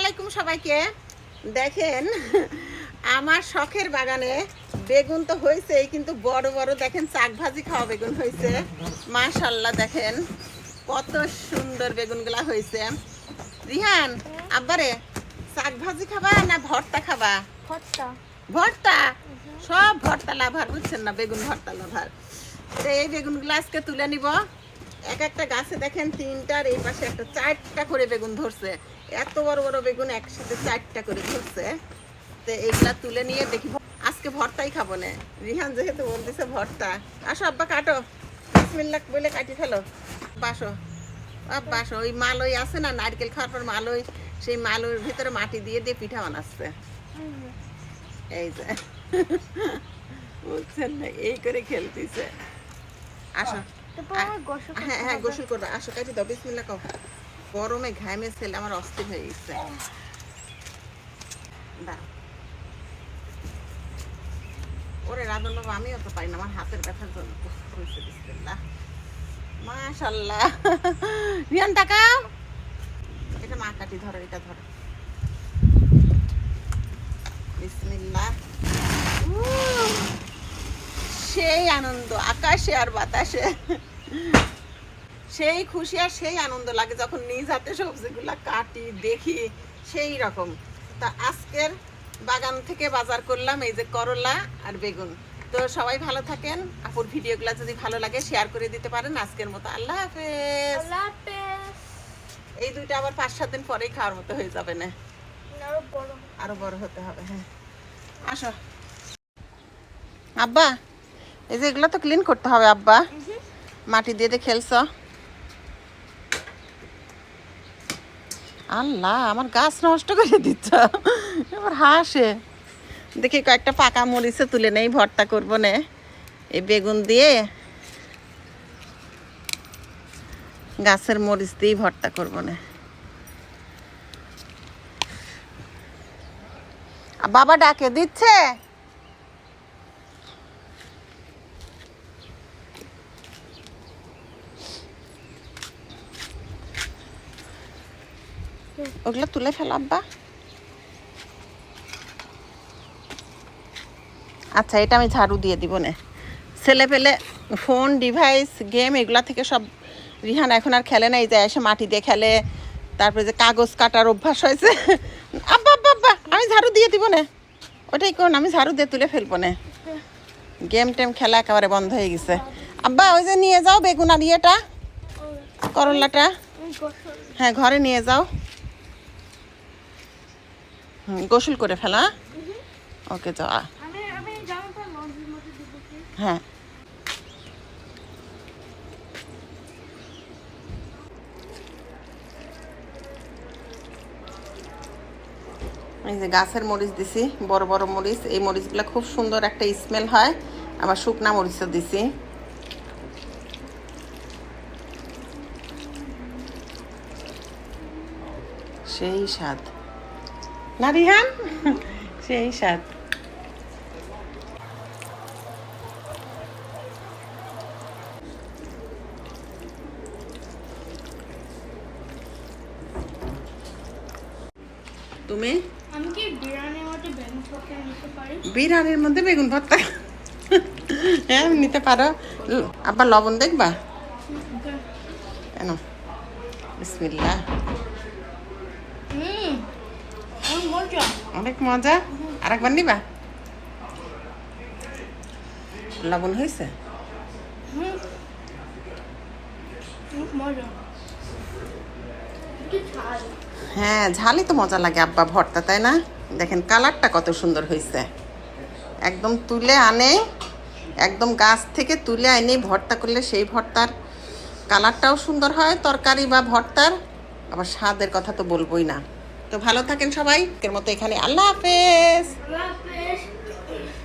আলাইকুম সবাইকে। দেখেন আমার শখের বাগানে বেগুন তো হয়েছেই কিন্তু বড় বড় দেখেন শাক ভাজি খাওয়া বেগুন হয়েছে। মাশাল্লাহ দেখেন কত সুন্দর বেগুনগুলা হয়েছে। রিহান আব্বারে শাক ভাজি খাবা না ভর্তা খাবা? ভর্তা। ভর্তা? সব ভর্তা লাভার বুঝছেন না? বেগুন ভর্তা লাভার। তো এই বেগুনগুলো আজকে তুলে নিব। এক একটা গাছে দেখেন তিনটার এই পাশে একটা চারটা করে বেগুন ধরছে। এত বড় বড় বেগুন একসাথে চারটা করে ধরছে। তো এইগুলা তুলে নিয়ে দেখি, আজকে ভর্তাই খাব না। রিহান যেহেতু বলতেছে ভর্তা। আসো আব্বা, কাটো। বিসমিল্লাহ বলে কাটি ফেলো। বাসো। আসো ওই মালই আছে না, নারকেল খাওয়ার পর মালই, সেই মালুর ভিতরে মাটি দিয়ে দিয়ে পিঠা বানাচ্ছে। এই যে। বুঝছেন না, এই করে খেলতেছে। আসো। হ্যাঁ হ্যাঁ গোসল করবে আসো কাটি দাও বিসমিল্লাহ কও। গরমে ঘামে ছেলে আমার অস্থির হয়ে গেছে। ওরে রাধন বাবা আমিও তো পাই না আমার হাতের ব্যথার জন্য হয়েছে বিসমিল্লাহ। মাশাল্লাহ রিয়ান টাকাও এটা মা কাটি ধরো এটা ধরো। বিসমিল্লাহ। উহ, সেই আনন্দ আকাশে আর বাতাসে। সেই খুশি আর সেই আনন্দ লাগে যখন নিজ হাতে সবজিগুলা কাটি দেখি সেই রকম। তা আজকের বাগান থেকে বাজার করলাম এই যে করলা আর বেগুন। তো সবাই ভালো থাকেন। আপুর ভিডিওগুলো যদি ভালো লাগে শেয়ার করে দিতে পারেন। আজকের মতো আল্লাহ হাফেজ। আল্লাহ হাফেজ। এই দুইটা আবার পাঁচ সাত দিন পরেই খাওয়ার মতো হয়ে যাবে না। আরও বড় আরও বড় হতে হবে হ্যাঁ। আসো। আব্বা এই যে এগুলো তো ক্লিন করতে হবে আব্বা। মাটি দিয়ে দিয়ে খেলছ। আল্লাহ, আমার গাছ নষ্ট করে দিচ্ছ। এবার হাসে। দেখি কয়েকটা পাকা মরিচে তুলে নেই, ভর্তা করব নে। এই বেগুন দিয়ে গাছের মরিচ দিয়েই ভর্তা করব না। বাবা ডাকে, দিচ্ছে? ওগুলো তুলে ফেল, আব্বা। আচ্ছা এটা আমি ঝাড়ু দিয়ে দিব না। ছেলে পেলে ফোন, ডিভাইস, গেম, এগুলা থেকে সব রিহান এখন আর খেলে না, এই যে এসে মাটি দিয়ে খেলে, তারপরে যে কাগজ কাটার অভ্যাস হয়েছে। আব্বা আব্বা আব্বা, আমি ঝাড়ু দিয়ে দিব না। ওটাই কোন আমি ঝাড়ু দিয়ে তুলে ফেলব না। গেম টেম খেলা একেবারে বন্ধ হয়ে গেছে। আব্বা, ওই যে নিয়ে যাও বেগুন আর ইয়েটা, করলাটা। হ্যাঁ ঘরে নিয়ে যাও। গোসল করে ফেলা। ওকে যাও কি হ্যাঁ। এই যে গাছের মরিচ দিছি বড় বড় মরিচ। এই মরিচগুলো খুব সুন্দর একটা স্মেল হয়। আবার শুকনা মরিচও দিছি। সেই স্বাদ। না রিহান সেই স্বাদ। তুমি? আমি কি বিরিয়ানির মধ্যে বেগুন পকে নিতে পারি? বিরিয়ানির মধ্যে বেগুন ভর্তা। হ্যাঁ নিতে পারো। আবার লবণ দেখবা? কেন? বিসমিল্লাহ হুম অনেক মজা অনেক মজা। আর একবার নিবা? লবণ হয়েছে? হ্যাঁ ঝালই তো মজা লাগে আব্বা ভর্তা তাই না? দেখেন কালারটা কত সুন্দর হয়েছে। একদম তুলে আনে একদম গাছ থেকে তুলে আনে ভর্তা করলে সেই ভর্তার কালারটাও সুন্দর হয় তরকারি বা ভর্তার। আবার স্বাদের কথা তো বলবোই না। তো ভালো থাকেন সবাই। এর মতো এখানে আল্লাহ হাফেজ।